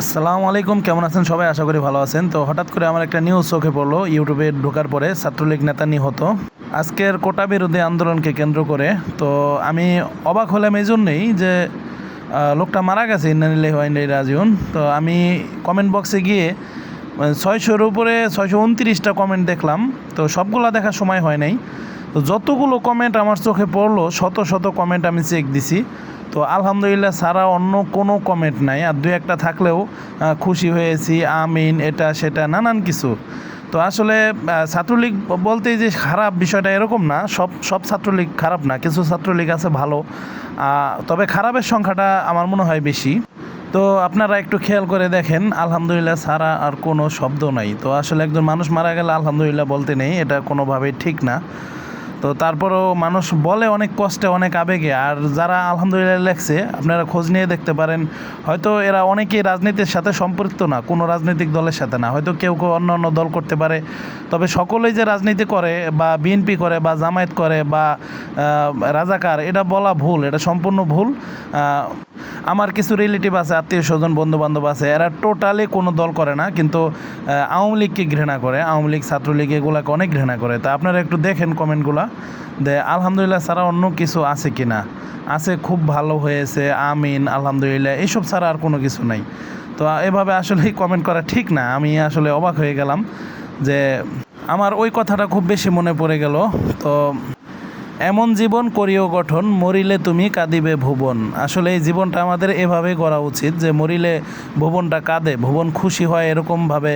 আসসালামু আলাইকুম, কেমন আছেন সবাই? আশা করি ভালো আছেন। তো হঠাৎ করে আমার একটা নিউজ চোখে পড়ল, ইউটিউবে ঢোকার পরে ছাত্রলীগ নেতা নিহত। আজকের কোটা বিরোধী আন্দোলনকে কেন্দ্র করে, তো আমি অবাক হলাম এই জন্যেই যে লোকটা মারা গেছে ইন্নানিল্লাহি ওয়া রাজিউন। তো আমি কমেন্ট বক্সে গিয়ে মানে ছয়শোর উপরে ছয়শো উনত্রিশটা কমেন্ট দেখলাম। তো সবগুলো দেখার সময় হয় নাই। তো যতগুলো কমেন্ট আমার চোখে পড়ল, শত শত কমেন্ট আমি চেক দিছি। তো আলহামদুলিল্লাহ সারা অন্য কোনো কমেন্ট নাই। আর দু একটা থাকলেও খুশি হয়েছি, আমিন, এটা, সেটা, নানান কিছু। তো আসলে ছাত্রলীগ বলতে যে খারাপ বিষয়টা এরকম না, সব সব ছাত্রলীগ খারাপ না, কিছু ছাত্রলীগ আছে ভালো। তবে খারাপের সংখ্যাটা আমার মনে হয় বেশি। তো আপনারা একটু খেয়াল করে দেখেন, আলহামদুলিল্লাহ ছাড়া আর কোনো শব্দ নাই। তো আসলে একজন মানুষ মারা গেলে আলহামদুলিল্লাহ বলতে নেই, এটা কোনোভাবেই ঠিক না। তো তারপরেও মানুষ বলে অনেক কষ্টে, অনেক আবেগে। আর যারা আলহামদুলিল্লাহ লেখছে, আপনারা খোঁজ নিয়ে দেখতে পারেন। হয়তো এরা অনেকেই রাজনীতির সাথে সম্পৃক্ত না, কোনো রাজনৈতিক দলের সাথে না। হয়তো কেউ কেউ অন্য অন্য দল করতে পারে। তবে সকলেই যে রাজনীতি করে, বা বিএনপি করে, বা জামায়াত করে, বা রাজাকার, এটা বলা ভুল, এটা সম্পূর্ণ ভুল। আমার কিছু রিলেটিভ আছে, আত্মীয় স্বজন বন্ধু বান্ধব আছে, এরা টোটালি কোনো দল করে না, কিন্তু আওয়ামী লীগকে ঘৃণা করে, আওয়ামী লীগ, ছাত্রলীগ এগুলাকে অনেক ঘৃণা করে। তা আপনারা একটু দেখেন কমেন্টগুলা দে আলহামদুলিল্লাহ ছাড়া অন্য কিছু আছে কি না আছে, খুব ভালো হয়েছে, আমিন, আলহামদুলিল্লাহ এইসব ছাড়া আর কোনো কিছু নাই। তো এভাবে আসলে কমেন্ট করা ঠিক না, আমি আসলে অবাক হয়ে গেলাম যে আমার ওই কথাটা খুব বেশি মনে পড়ে গেল। তো এমন জীবন করিও গঠন, মরিলে তুমি কাঁদিবে ভুবন। আসলে এই জীবনটা আমাদের এভাবেই করা উচিত যে মরিলে ভুবনটা কাঁদে, ভুবন খুশি হয় এরকমভাবে